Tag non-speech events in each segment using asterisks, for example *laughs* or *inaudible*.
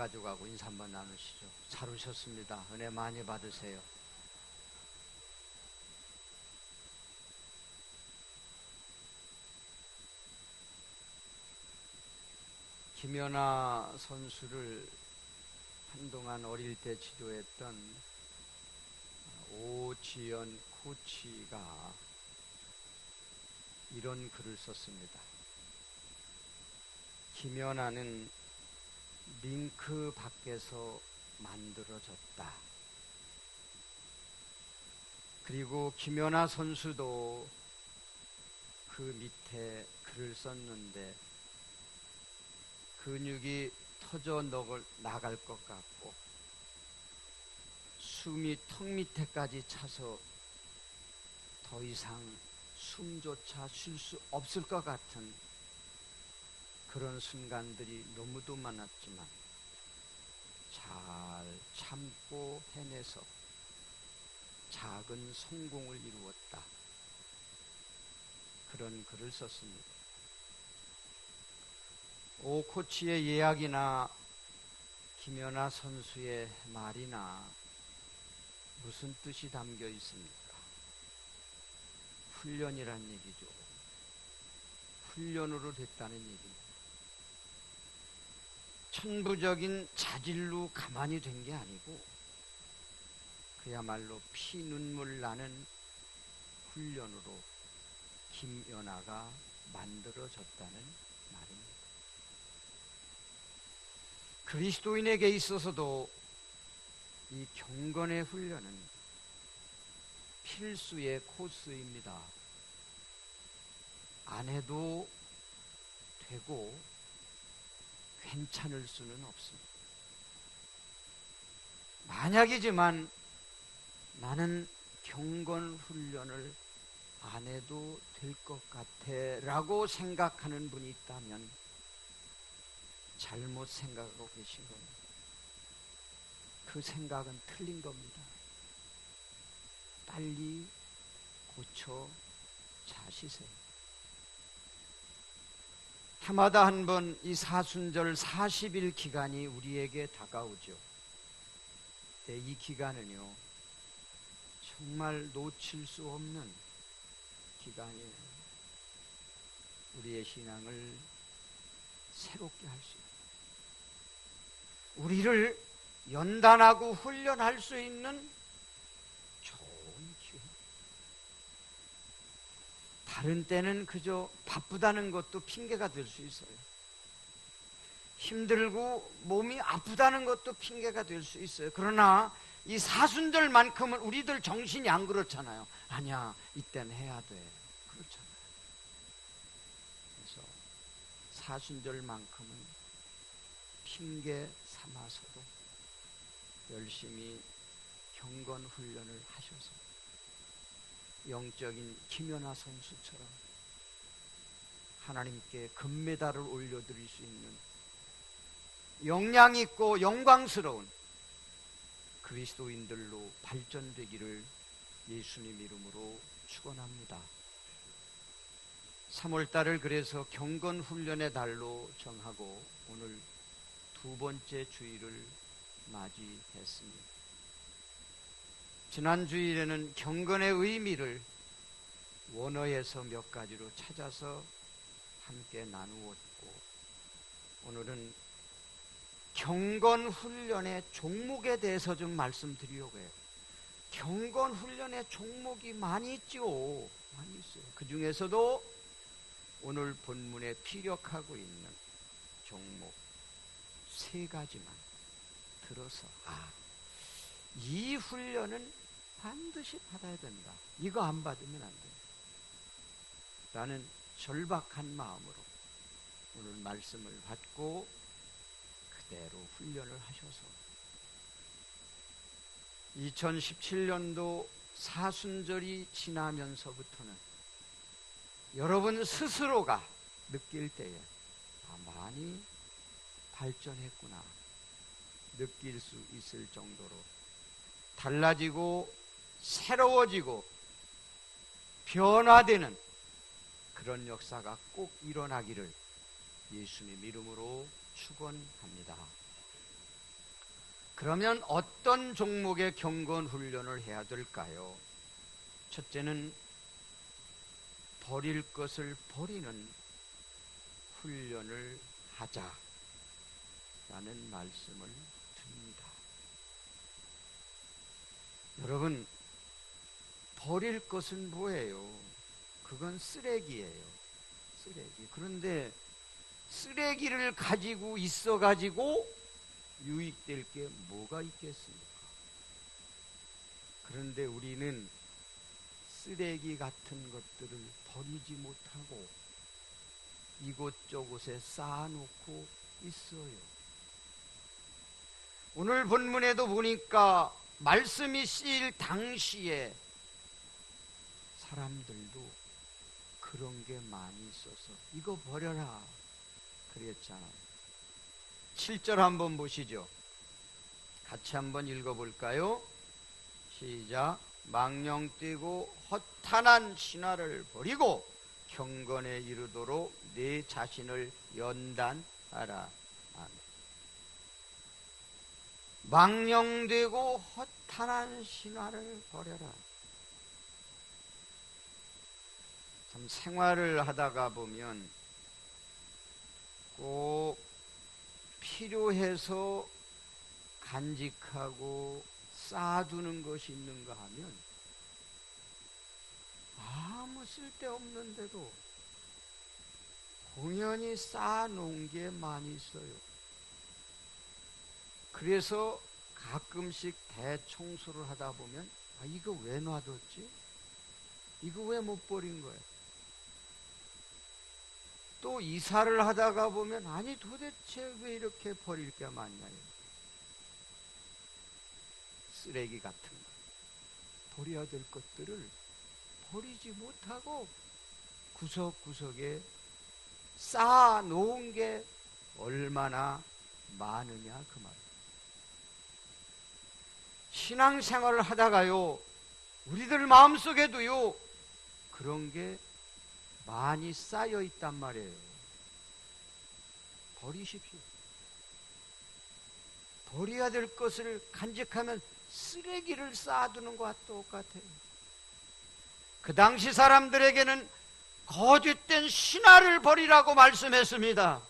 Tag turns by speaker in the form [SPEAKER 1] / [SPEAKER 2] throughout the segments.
[SPEAKER 1] 가져가고 인사 한번 나누시죠. 잘 오셨습니다. 은혜 많이 받으세요. 김연아 선수를 한동안 어릴 때 지도했던 오지연 코치가 이런 글을 썼습니다. 김연아는 링크 밖에서 만들어졌다. 그리고 김연아 선수도 그 밑에 글을 썼는데 근육이 터져 너걸 나갈 것 같고 숨이 턱 밑에까지 차서 더 이상 숨조차 쉴 수 없을 것 같은 그런 순간들이 너무도 많았지만 잘 참고 해내서 작은 성공을 이루었다. 그런 글을 썼습니다. 오 코치의 이야기나 김연아 선수의 말이나 무슨 뜻이 담겨 있습니까? 훈련이란 얘기죠. 훈련으로 됐다는 얘기입니다. 천부적인 자질로 가만히 된 게 아니고 그야말로 피 눈물 나는 훈련으로 김연아가 만들어졌다는 말입니다. 그리스도인에게 있어서도 이 경건의 훈련은 필수의 코스입니다. 안 해도 되고 괜찮을 수는 없습니다. 만약이지만 나는 경건 훈련을 안 해도 될 것 같아 라고 생각하는 분이 있다면 잘못 생각하고 계신 겁니다. 그 생각은 틀린 겁니다. 빨리 고쳐 자시세요. 해마다 한 번 이 사순절 40일 기간이 우리에게 다가오죠. 네, 이 기간은요, 정말 놓칠 수 없는 기간이에요. 우리의 신앙을 새롭게 할 수 있는, 우리를 연단하고 훈련할 수 있는 좋은 기회. 다른 때는 그저 바쁘다는 것도 핑계가 될 수 있어요. 힘들고 몸이 아프다는 것도 핑계가 될 수 있어요. 그러나 이 사순절만큼은 우리들 정신이 안 그렇잖아요. 아니야, 이땐 해야 돼. 그렇잖아요. 그래서 사순절만큼은 핑계 삼아서도 열심히 경건 훈련을 하셔서 영적인 김연아 선수처럼 하나님께 금메달을 올려드릴 수 있는 영양 있고 영광스러운 그리스도인들로 발전되기를 예수님 이름으로 축원합니다. 3월 달을 그래서 경건 훈련의 달로 정하고 오늘 두 번째 주일을 맞이했습니다. 지난 주일에는 경건의 의미를 원어에서 몇 가지로 찾아서 함께 나누었고 오늘은 경건 훈련의 종목에 대해서 좀 말씀드리려고 해요. 경건 훈련의 종목이 많이 있죠. 많이 있어요. 그 중에서도 오늘 본문에 피력하고 있는 종목 세 가지만 들어서 아, 이 훈련은 반드시 받아야 된다. 이거 안 받으면 안 된다. 라는 절박한 마음으로 오늘 말씀을 받고 그대로 훈련을 하셔서 2017년도 사순절이 지나면서부터는 여러분 스스로가 느낄 때에 아, 많이 발전했구나 느낄 수 있을 정도로 달라지고 새로워지고 변화되는 그런 역사가 꼭 일어나기를 예수님 이름으로 축원합니다. 그러면 어떤 종목의 경건 훈련을 해야 될까요? 첫째는 버릴 것을 버리는 훈련을 하자라는 말씀을 드립니다. 여러분, 버릴 것은 뭐예요? 그건 쓰레기예요. 쓰레기. 그런데 쓰레기를 가지고 있어 가지고 유익될 게 뭐가 있겠습니까? 그런데 우리는 쓰레기 같은 것들을 버리지 못하고 이곳저곳에 쌓아놓고 있어요. 오늘 본문에도 보니까 말씀이 쓰일 당시에 사람들도 그런 게 많이 있어서 이거 버려라 그랬잖아요. 7절 한번 보시죠. 같이 한번 읽어볼까요? 시작. 망령 뛰고 허탄한 신화를 버리고 경건에 이르도록 내 자신을 연단하라. 아멘. 망령되고 허탄한 신화를 버려라. 참 생활을 하다가 보면 꼭 필요해서 간직하고 쌓아두는 것이 있는가 하면 아무 쓸데없는데도 공연히 쌓아놓은 게 많이 있어요. 그래서 가끔씩 대청소를 하다 보면 아, 이거 왜 놔뒀지? 이거 왜 못 버린 거야? 또 이사를 하다가 보면 아니 도대체 왜 이렇게 버릴 게 많냐요? 쓰레기 같은 거 버려야 될 것들을 버리지 못하고 구석구석에 쌓아 놓은 게 얼마나 많으냐 그 말. 신앙생활을 하다가요 우리들 마음속에도요 그런 게 많이 쌓여 있단 말이에요. 버리십시오. 버려야 될 것을 간직하면 쓰레기를 쌓아두는 것과 똑같아요. 그 당시 사람들에게는 거짓된 신화를 버리라고 말씀했습니다.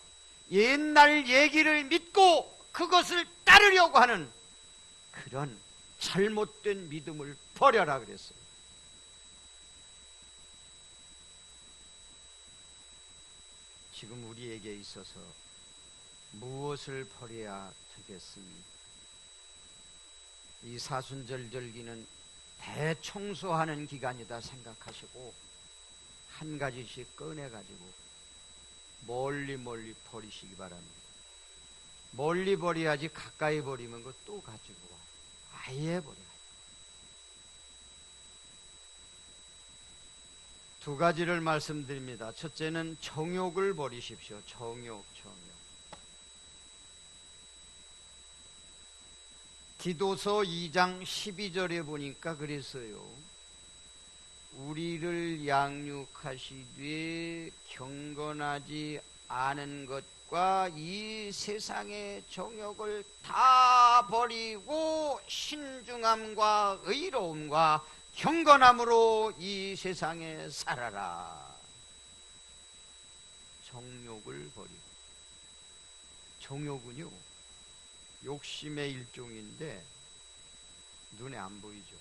[SPEAKER 1] 옛날 얘기를 믿고 그것을 따르려고 하는 그런 잘못된 믿음을 버려라 그랬어요. 지금 우리에게 있어서 무엇을 버려야 되겠습니까? 이 사순절 절기는 대청소하는 기간이다 생각하시고 한 가지씩 꺼내 가지고 멀리 멀리 버리시기 바랍니다. 멀리 버려야지 가까이 버리면 그또 가지고 와. 아예 버려야 두 가지를 말씀드립니다. 첫째는 정욕을 버리십시오. 정욕, 정욕. 디도서 2장 12절에 보니까 그랬어요. 우리를 양육하시되 경건하지 않은 것과 이 세상의 정욕을 다 버리고 신중함과 의로움과 경건함으로 이 세상에 살아라. 정욕을 버리고. 정욕은요, 욕심의 일종인데, 눈에 안 보이죠.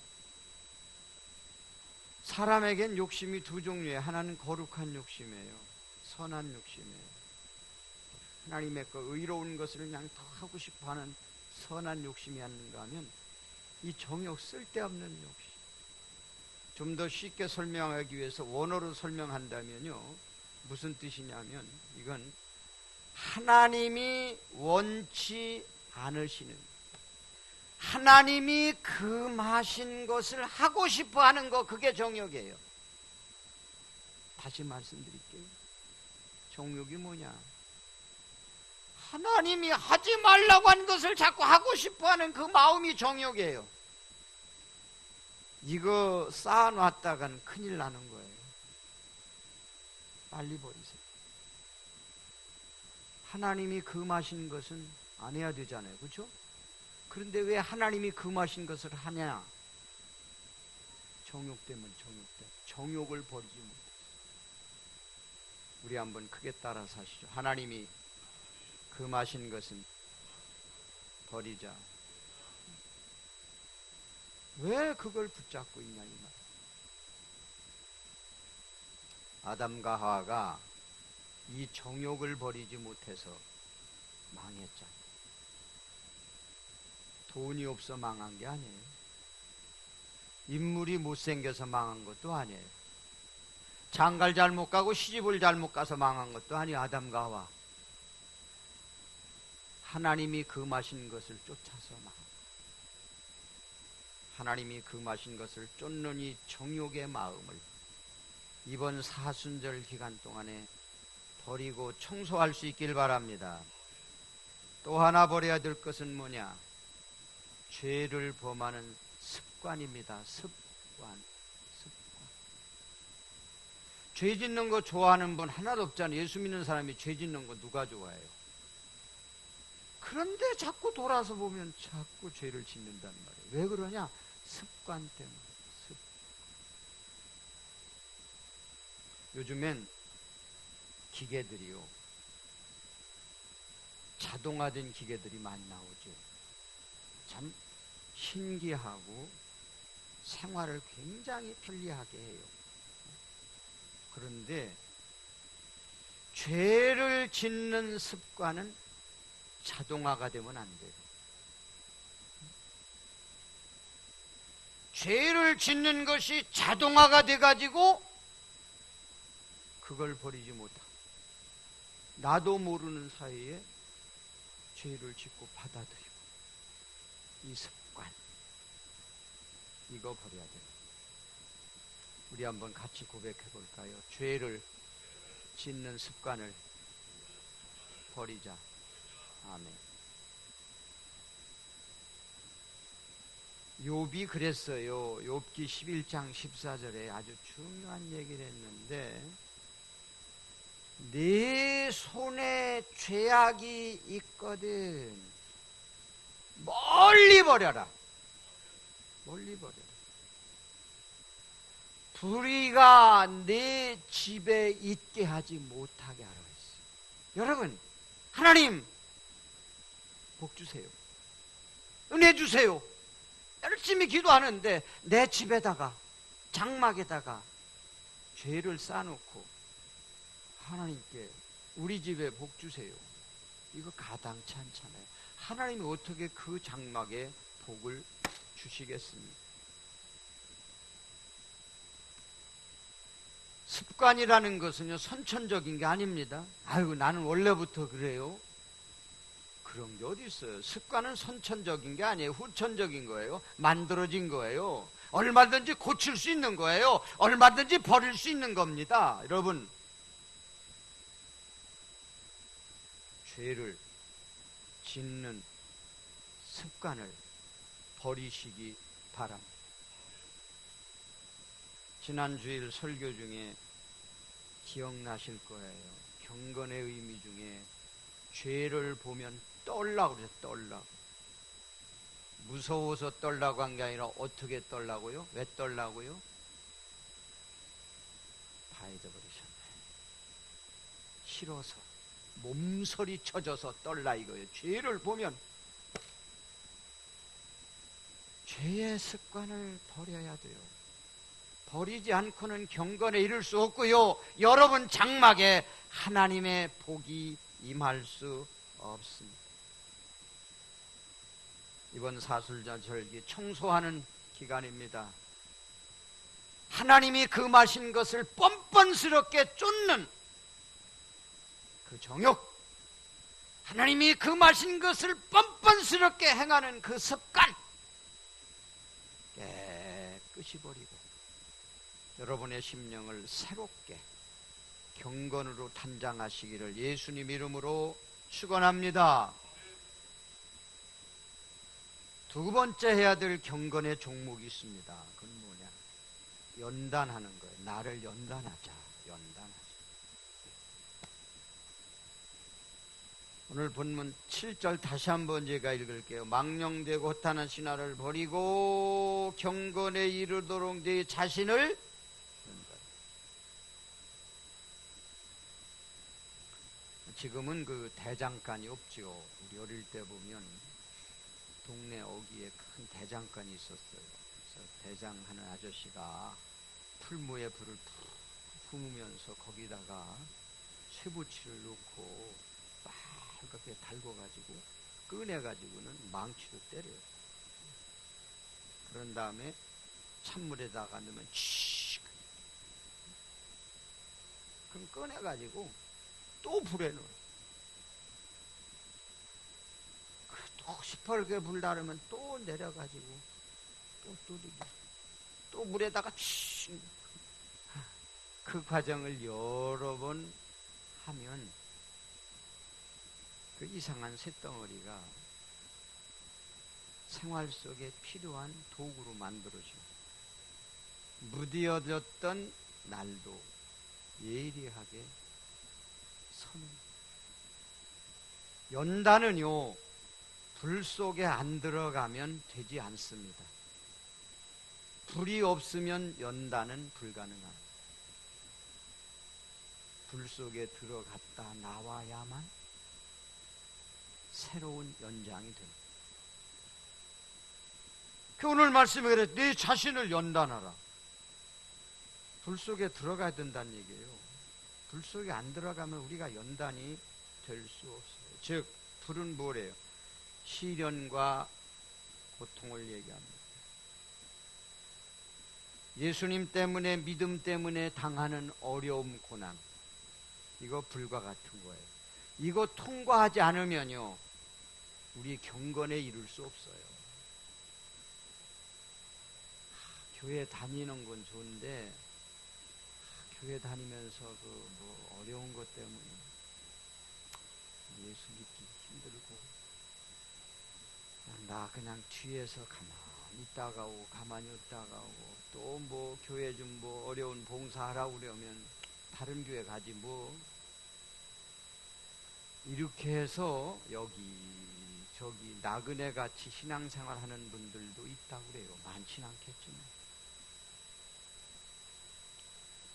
[SPEAKER 1] 사람에겐 욕심이 두 종류예요. 하나는 거룩한 욕심이에요. 선한 욕심이에요. 하나님의 그 의로운 것을 그냥 더 하고 싶어 하는 선한 욕심이 아닌가 하면 이 정욕 쓸데없는 욕심. 좀 더 쉽게 설명하기 위해서 원어로 설명한다면요. 무슨 뜻이냐면 이건 하나님이 원치 않으시는 하나님이 금하신 것을 하고 싶어 하는 거 그게 정욕이에요. 다시 말씀드릴게요. 정욕이 뭐냐? 하나님이 하지 말라고 한 것을 자꾸 하고 싶어 하는 그 마음이 정욕이에요. 이거 쌓아놨다간 큰일 나는 거예요. 빨리 버리세요. 하나님이 금하신 것은 안 해야 되잖아요. 그렇죠? 그런데 왜 하나님이 금하신 것을 하냐? 정욕 때문 정욕 때문 정욕을 버리지 못했어. 우리 한번 크게 따라 사시죠. 하나님이 금하신 것은 버리자. 왜 그걸 붙잡고 있냐 이 말. 아담과 하와가 이 정욕을 버리지 못해서 망했잖아. 돈이 없어 망한 게 아니에요. 인물이 못생겨서 망한 것도 아니에요. 장가를 잘못 가고 시집을 잘못 가서 망한 것도 아니에요. 아담과 하와. 하나님이 금하신 것을 쫓아서 망. 하나님이 금하신 것을 쫓는 이 정욕의 마음을 이번 사순절 기간 동안에 버리고 청소할 수 있길 바랍니다. 또 하나 버려야 될 것은 뭐냐? 죄를 범하는 습관입니다. 습관. 습관. 죄 짓는 거 좋아하는 분 하나도 없잖아요. 예수 믿는 사람이 죄 짓는 거 누가 좋아해요? 그런데 자꾸 돌아서 보면 자꾸 죄를 짓는단 말이에요. 왜 그러냐? 습관 때문에. 습관. 요즘엔 기계들이요. 자동화된 기계들이 많이 나오죠. 참 신기하고 생활을 굉장히 편리하게 해요. 그런데 죄를 짓는 습관은 자동화가 되면 안 돼요. 죄를 짓는 것이 자동화가 돼가지고 그걸 버리지 못하고 나도 모르는 사이에 죄를 짓고 받아들이고 이 습관 이거 버려야 돼요. 우리 한번 같이 고백해 볼까요? 죄를 짓는 습관을 버리자. 아멘. 욥이 그랬어요. 욥기 11장 14절에 아주 중요한 얘기를 했는데 내 손에 죄악이 있거든 멀리 버려라. 멀리 버려. 불의가 내 집에 있게 하지 못하게 하라고 했어요. 여러분, 하나님 복 주세요. 은혜 주세요. 열심히 기도하는데 내 집에다가 장막에다가 죄를 쌓아놓고 하나님께 우리 집에 복 주세요. 이거 가당치 않잖아요. 하나님이 어떻게 그 장막에 복을 주시겠습니까? 습관이라는 것은요, 선천적인 게 아닙니다. 아이고, 나는 원래부터 그래요. 그런 게 어디 있어요? 습관은 선천적인 게 아니에요. 후천적인 거예요. 만들어진 거예요. 얼마든지 고칠 수 있는 거예요. 얼마든지 버릴 수 있는 겁니다. 여러분, 죄를 짓는 습관을 버리시기 바랍니다. 지난 주일 설교 중에 기억나실 거예요. 경건의 의미 중에 죄를 보면 떨라고 그래요. 떨라고. 무서워서 떨라고 한 게 아니라 어떻게 떨라고요? 왜 떨라고요? 다 잊어버리셨네. 싫어서 몸서리 쳐져서 떨라 이거예요. 죄를 보면 죄의 습관을 버려야 돼요. 버리지 않고는 경건에 이를 수 없고요. 여러분 장막에 하나님의 복이 임할 수 없습니다. 이번 사술자 절기 청소하는 기간입니다. 하나님이 금하신 것을 뻔뻔스럽게 쫓는 그 정욕, 하나님이 금하신 것을 뻔뻔스럽게 행하는 그 습관, 깨끗이 버리고 여러분의 심령을 새롭게 경건으로 단장하시기를 예수님 이름으로 축원합니다. 두 번째 해야 될 경건의 종목이 있습니다. 그건 뭐냐? 연단하는 거예요. 나를 연단하자. 연단하자. 오늘 본문 7절 다시 한번 제가 읽을게요. 망령되고 허탄한 신화를 버리고 경건에 이르도록 네 자신을 지금은 그 대장간이 없죠. 우리 어릴 때 보면 동네 어귀에 큰 대장간이 있었어요. 그래서 대장하는 아저씨가 풀무에 불을 푹 품으면서 거기다가 쇠붙이를 넣고 빨갛게 달궈가지고 꺼내가지고는 망치로 때려요. 그런 다음에 찬물에다가 넣으면 칙 그럼 꺼내가지고 또 불에 넣어요. 그또 시퍼렇게 불 다르면 또 내려가지고 또 두들기 또 물에다가 칙. 그 과정을 여러 번 하면 그 이상한 쇳덩어리가 생활 속에 필요한 도구로 만들어져. 무디어졌던 날도 예리하게 서는. 연단은요, 불 속에 안 들어가면 되지 않습니다. 불이 없으면 연단은 불가능합니다. 불 속에 들어갔다 나와야만 새로운 연장이 됩니다. 그 오늘 말씀에 그래, 네 자신을 연단하라. 불 속에 들어가야 된다는 얘기예요. 불 속에 안 들어가면 우리가 연단이 될 수 없어요. 즉, 불은 뭐래요? 시련과 고통을 얘기합니다. 예수님 때문에, 믿음 때문에 당하는 어려움, 고난. 이거 불과 같은 거예요. 이거 통과하지 않으면요, 우리 경건에 이룰 수 없어요. 하, 교회 다니는 건 좋은데, 하, 교회 다니면서 그 뭐 어려운 것 때문에 예수 믿기 힘들고, 나 그냥 뒤에서 가만히 있다가 오고, 가만히 있다가 오고, 또 뭐 교회 좀 뭐 어려운 봉사하라고 그러면 다른 교회 가지 뭐. 이렇게 해서 여기 저기 나그네 같이 신앙생활 하는 분들도 있다고 그래요. 많진 않겠지만.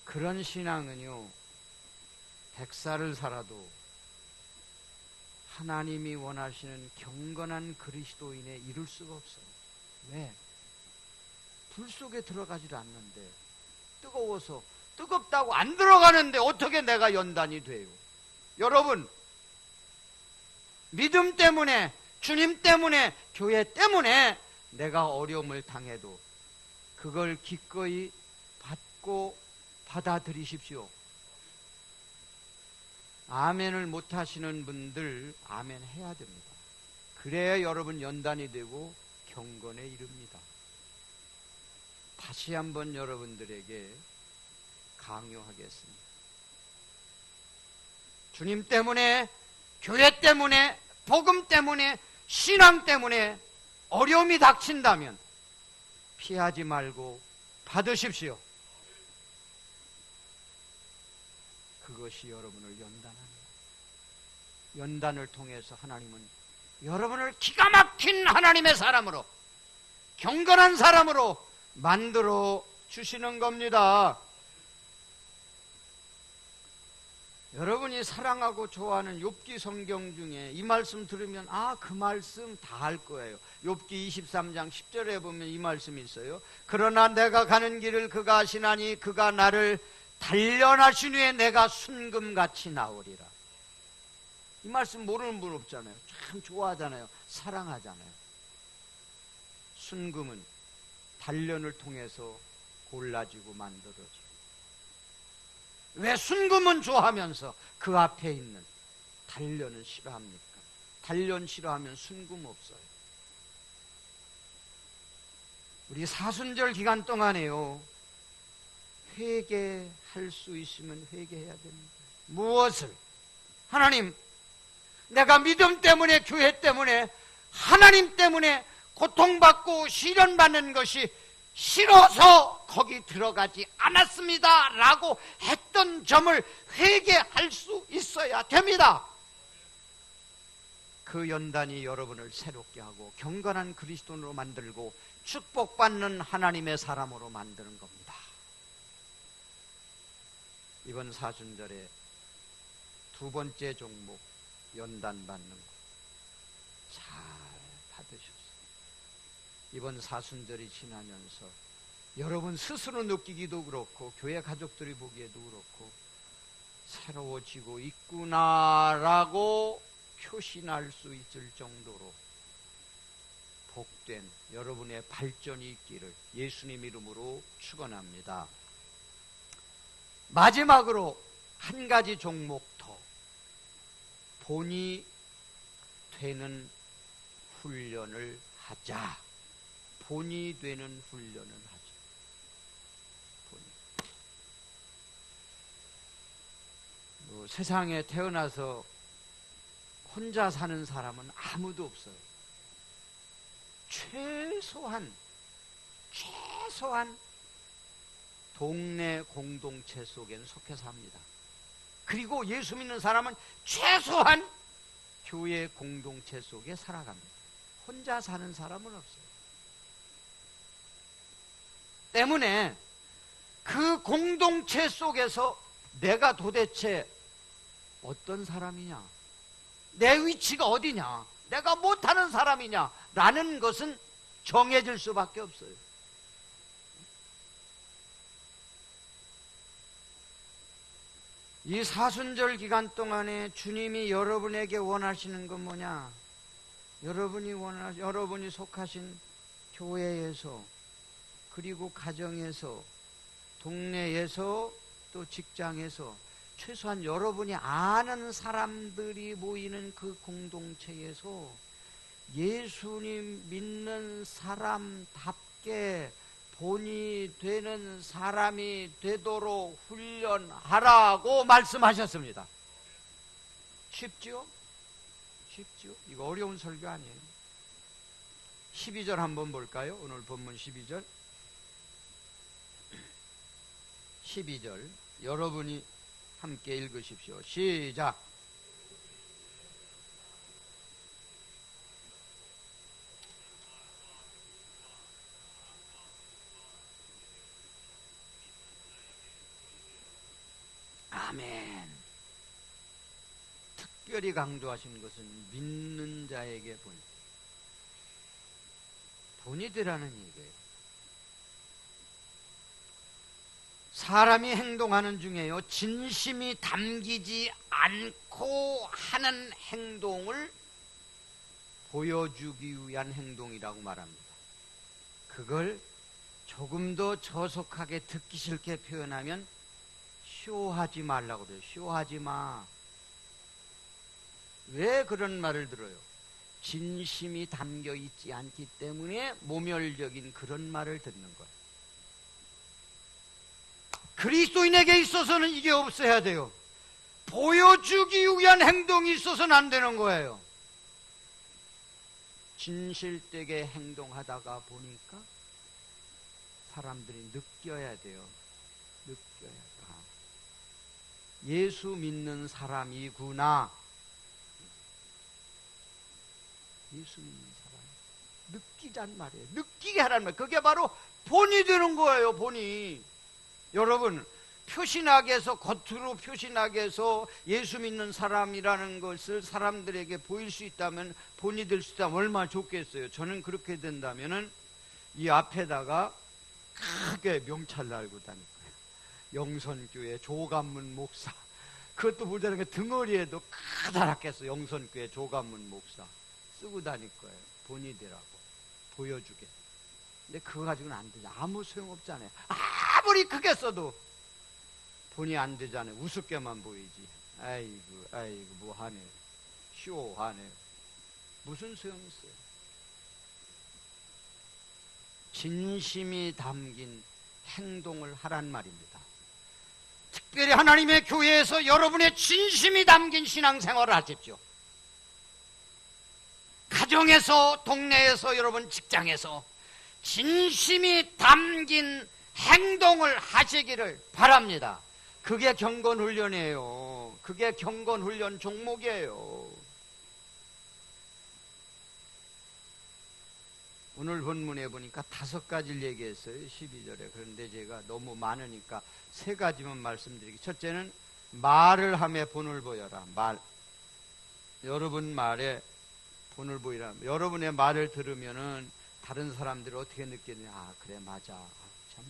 [SPEAKER 1] 그런 신앙은요, 백살을 살아도 하나님이 원하시는 경건한 그리스도인에 이룰 수가 없어요. 왜? 불 속에 들어가지도 않는데, 뜨거워서, 뜨겁다고 안 들어가는데 어떻게 내가 연단이 돼요? 여러분, 믿음 때문에, 주님 때문에, 교회 때문에 내가 어려움을 당해도 그걸 기꺼이 받고 받아들이십시오. 아멘을 못 하시는 분들, 아멘 해야 됩니다. 그래야 여러분 연단이 되고 경건에 이릅니다. 다시 한번 여러분들에게 강요하겠습니다. 주님 때문에, 교회 때문에, 복음 때문에, 신앙 때문에 어려움이 닥친다면 피하지 말고 받으십시오. 그것이 여러분을 연단합니다. 연단을 통해서 하나님은 여러분을 기가 막힌 하나님의 사람으로, 경건한 사람으로 만들어 주시는 겁니다. 여러분이 사랑하고 좋아하는 욥기 성경 중에 이 말씀 들으면 아 그 말씀 다 할 거예요. 욥기 23장 10절에 보면 이 말씀이 있어요. 그러나 내가 가는 길을 그가 아시나니 그가 나를 단련하신 후에 내가 순금같이 나오리라. 이 말씀 모르는 분 없잖아요. 참 좋아하잖아요. 사랑하잖아요. 순금은 단련을 통해서 골라지고 만들어져. 왜 순금은 좋아하면서 그 앞에 있는 단련은 싫어합니까? 단련 싫어하면 순금 없어요. 우리 사순절 기간 동안에요. 회개할 수 있으면 회개해야 됩니다. 무엇을? 하나님, 내가 믿음 때문에, 교회 때문에, 하나님 때문에 고통받고 시련받는 것이 싫어서 거기 들어가지 않았습니다. 라고 했던 점을 회개할 수 있어야 됩니다. 그 연단이 여러분을 새롭게 하고 경건한 그리스도인으로 만들고 축복받는 하나님의 사람으로 만드는 겁니다. 이번 사순절에 두 번째 종목 연단 받는 거 잘 받으셨어요. 이번 사순절이 지나면서 여러분 스스로 느끼기도 그렇고 교회 가족들이 보기에도 그렇고 새로워지고 있구나라고 표시날 수 있을 정도로 복된 여러분의 발전이 있기를 예수님 이름으로 축원합니다. 마지막으로 한 가지 종목 더 본이 되는 훈련을 하자. 본이 되는 훈련을 하자. 뭐 세상에 태어나서 혼자 사는 사람은 아무도 없어요. 최소한, 최소한 동네 공동체 속에는 속해 삽니다. 그리고 예수 믿는 사람은 최소한 교회 공동체 속에 살아갑니다. 혼자 사는 사람은 없어요. 때문에 그 공동체 속에서 내가 도대체 어떤 사람이냐? 내 위치가 어디냐? 내가 못하는 사람이냐? 라는 것은 정해질 수밖에 없어요. 이 사순절 기간 동안에 주님이 여러분에게 원하시는 건 뭐냐? 여러분이 원하, 여러분이 속하신 교회에서, 그리고 가정에서, 동네에서, 또 직장에서, 최소한 여러분이 아는 사람들이 모이는 그 공동체에서 예수님 믿는 사람답게 본이 되는 사람이 되도록 훈련하라고 말씀하셨습니다. 쉽지요? 쉽지요? 이거 어려운 설교 아니에요. 12절 한번 볼까요? 오늘 본문 12절. 12절. 여러분이 함께 읽으십시오. 시작. 아멘. 특별히 강조하신 것은 믿는 자에게 본. 본이 되라는 얘기예요. 사람이 행동하는 중에요. 진심이 담기지 않고 하는 행동을 보여주기 위한 행동이라고 말합니다. 그걸 조금 더 저속하게 듣기 싫게 표현하면 쇼하지 말라고 그래요. 쇼하지 마. 왜 그런 말을 들어요? 진심이 담겨 있지 않기 때문에 모멸적인 그런 말을 듣는 거예요. 그리스도인에게 있어서는 이게 없어야 돼요. 보여주기 위한 행동이 있어서는 안 되는 거예요. 진실되게 행동하다가 보니까 사람들이 느껴야 돼요. 느껴야 돼. 예수 믿는 사람이구나. 예수 믿는 사람. 느끼란 말이에요. 느끼게 하란 말. 그게 바로 본이 되는 거예요, 본이. 여러분, 표신학에서 겉으로 표신학에서 예수 믿는 사람이라는 것을 사람들에게 보일 수 있다면 본이 될 수 있다면 얼마나 좋겠어요. 저는 그렇게 된다면은 이 앞에다가 크게 명찰 날고 거예요. 영선교회 조감문 목사. 그것도 모자라게 등어리에도 커다랗게 써 영선교회 조감문 목사. 쓰고 다닐 거예요. 본이 되라고. 보여주게. 근데 그거 가지고는 안 되죠. 아무 소용없잖아요. 아무리 크게 써도 본이 안 되잖아요. 우습게만 보이지. 아이고, 아이고, 뭐 하네. 쇼하네. 무슨 소용이 있어요? 진심이 담긴 행동을 하란 말입니다. 특별히 하나님의 교회에서 여러분의 진심이 담긴 신앙생활을 하십시오. 가정에서, 동네에서, 여러분 직장에서 진심이 담긴 행동을 하시기를 바랍니다. 그게 경건 훈련이에요. 그게 경건 훈련 종목이에요. 오늘 본문에 보니까 다섯 가지를 얘기했어요. 12절에. 그런데 제가 너무 많으니까 세 가지만 말씀드리기. 첫째는 말을 함에 본을 보여라. 말. 여러분 말에 본을 보이라. 여러분의 말을 들으면은 다른 사람들이 어떻게 느끼느냐. 아, 그래, 맞아. 아, 참.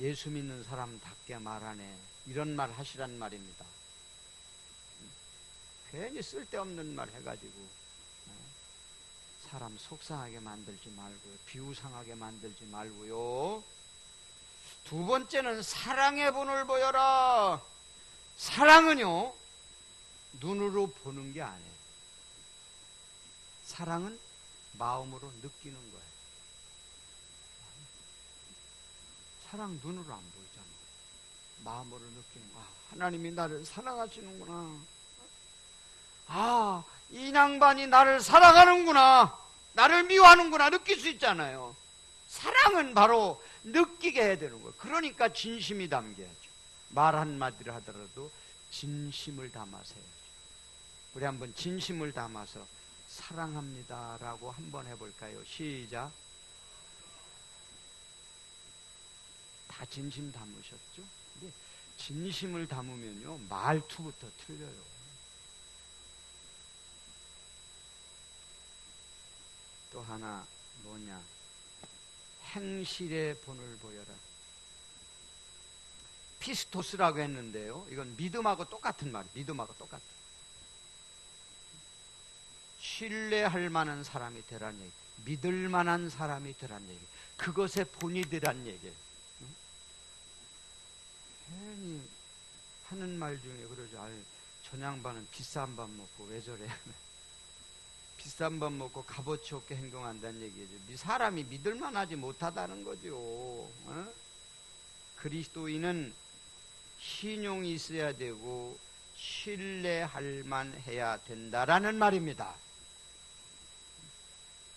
[SPEAKER 1] 예수 믿는 사람답게 말하네. 이런 말 하시란 말입니다. 괜히 쓸데없는 말 해가지고 어, 사람 속상하게 만들지 말고요. 비우상하게 만들지 말고요. 두 번째는 사랑의 본을 보여라. 사랑은요, 눈으로 보는 게 아니에요. 사랑은 마음으로 느끼는 거예요. 사랑 눈으로 안 보이잖아. 마음으로 느끼는 거야. 아, 하나님이 나를 사랑하시는구나. 아, 이 양반이 나를 사랑하는구나. 나를 미워하는구나. 느낄 수 있잖아요. 사랑은 바로 느끼게 해야 되는 거예요. 그러니까 진심이 담겨야죠. 말 한마디를 하더라도 진심을 담아서 해야죠. 우리 한번 진심을 담아서 사랑합니다라고 한번 해볼까요? 시작. 다 진심 담으셨죠? 근데 진심을 담으면요, 말투부터 틀려요. 또 하나 뭐냐? 행실의 본을 보여라. 피스토스라고 했는데요. 이건 믿음하고 똑같은 말, 믿음하고 똑같아. 신뢰할 만한 사람이 되란 얘기, 믿을 만한 사람이 되란 얘기, 그것의 본이 되란 얘기. 응? 괜히 하는 말 중에 그러죠. 아유, 전양반은 비싼 밥 먹고 왜 저래? *laughs* 비싼 밥 먹고 값어치 없게 행동한다는 얘기죠. 미- 사람이 믿을만하지 못하다는 거죠. 어? 그리스도인은 신용이 있어야 되고 신뢰할 만해야 된다라는 말입니다.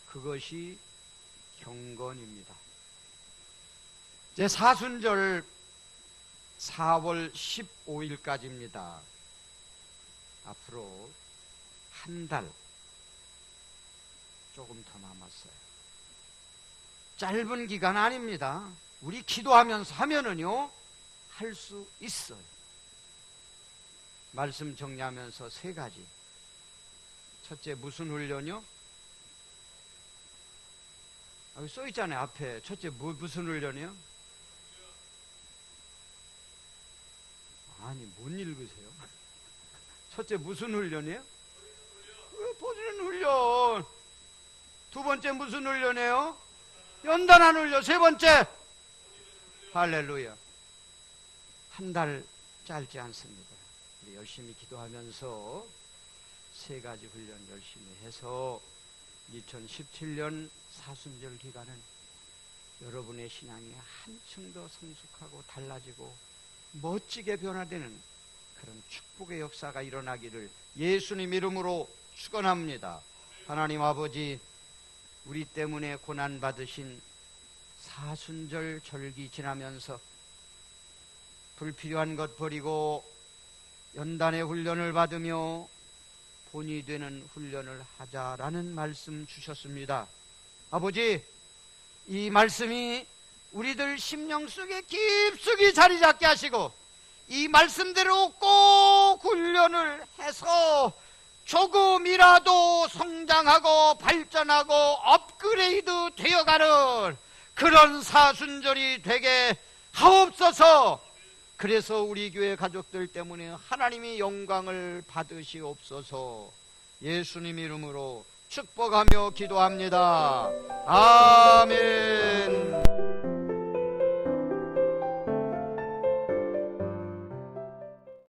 [SPEAKER 1] 그것이 경건입니다. 제 사순절 4월 15일까지입니다. 앞으로 한 달 조금 더 남았어요. 짧은 기간 아닙니다. 우리 기도하면서 하면은요, 할 수 있어요. 말씀 정리하면서 세 가지. 첫째, 무슨 훈련이요? 아, 여기 써 있잖아요, 앞에. 첫째, 뭐, 무슨 훈련이요? 아니, 못 읽으세요? *laughs* 첫째, 무슨 훈련이에요? 왜 보시는 훈련? 두 번째 무슨 훈련이에요? 연단한 훈련. 세 번째 할렐루야. 한 달 짧지 않습니다. 우리 열심히 기도하면서 세 가지 훈련 열심히 해서 2017년 사순절 기간은 여러분의 신앙이 한층 더 성숙하고 달라지고 멋지게 변화되는 그런 축복의 역사가 일어나기를 예수님 이름으로 축원합니다. 하나님 아버지 우리 때문에 고난 받으신 사순절 절기 지나면서 불필요한 것 버리고 연단의 훈련을 받으며 본이 되는 훈련을 하자라는 말씀 주셨습니다. 아버지, 이 말씀이 우리들 심령 속에 깊숙이 자리 잡게 하시고 이 말씀대로 꼭 훈련을 해서 조금이라도 성장하고 발전하고 업그레이드 되어가는 그런 사순절이 되게 하옵소서. 그래서 우리 교회 가족들 때문에 하나님이 영광을 받으시옵소서. 예수님 이름으로 축복하며 기도합니다. 아멘.